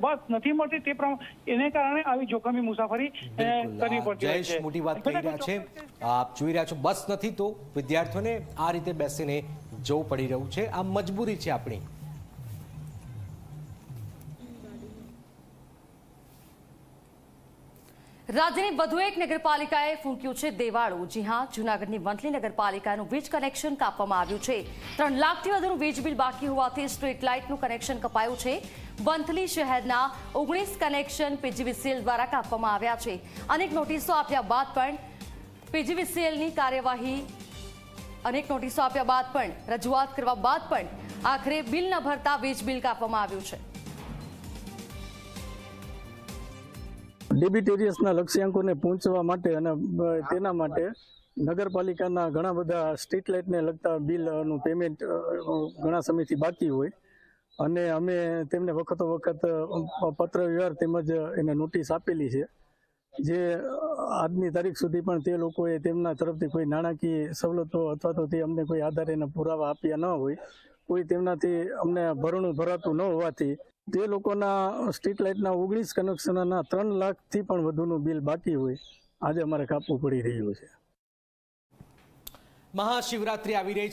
બસ નથી મળતી તે પ્રમાણે એને કારણે આવી જોખમી મુસાફરી કરવી પડતી જયેશ મોટી વાત કહી રહ્યા છે. આપ જોઈ રહ્યા છો બસ નથી તો વિદ્યાર્થીઓને આ રીતે બેસીને જવું પડી રહ્યું છે. આ મજબૂરી છે આપણી. રાજ્યની વધુ એક નગરપાલિકાએ ફૂંક્યું છે દેવાળું. જી હા, જૂનાગઢની વંથલી નગરપાલિકાનું વીજ કનેક્શન કાપવામાં આવ્યું છે. ત્રણ લાખથી વધુનું વીજ બિલ બાકી હોવાથી સ્ટ્રીટ લાઇટનું કનેક્શન કપાયું છે. વંથલી શહેરના ઓગણીસ કનેક્શન પીજીવીસીએલ દ્વારા કાપવામાં આવ્યા છે. અનેક નોટિસો આપ્યા બાદ પણ પીજીવીસીએલની કાર્યવાહી અનેક નોટિસો આપ્યા બાદ પણ, રજૂઆત કરવા બાદ પણ આખરે બિલ ન ભરતા વીજ બિલ કાપવામાં આવ્યું છે. ડિબિટેરિયસના લક્ષ્યાંકોને પહોંચવા માટે અને તેના માટે નગરપાલિકાના ઘણા બધા સ્ટ્રીટ લાઇટને લગતા બિલનું પેમેન્ટ ઘણા સમયથી બાકી હોય. અને અમે તેમને વખતો વખત પત્ર વ્યવહાર તેમજ એને નોટિસ આપેલી છે જે આજની તારીખ સુધી પણ તે લોકોએ તેમના તરફથી કોઈ નાણાકીય સવલતો અથવા તો તે અમને કોઈ આધારે એના પુરાવા આપ્યા ન હોય. કોઈ તેમનાથી અમને ભરણું ભરાતું ન હોવાથી તે લોકોના સ્ટ્રીટ લાઇટના ઓગણીસ કનેક્શનના ત્રણ લાખથી પણ વધુનું બિલ બાકી હોય. આજે અમારે કાપવું પડી રહ્યું છે. મહાશિવરાત્રી આવી રહી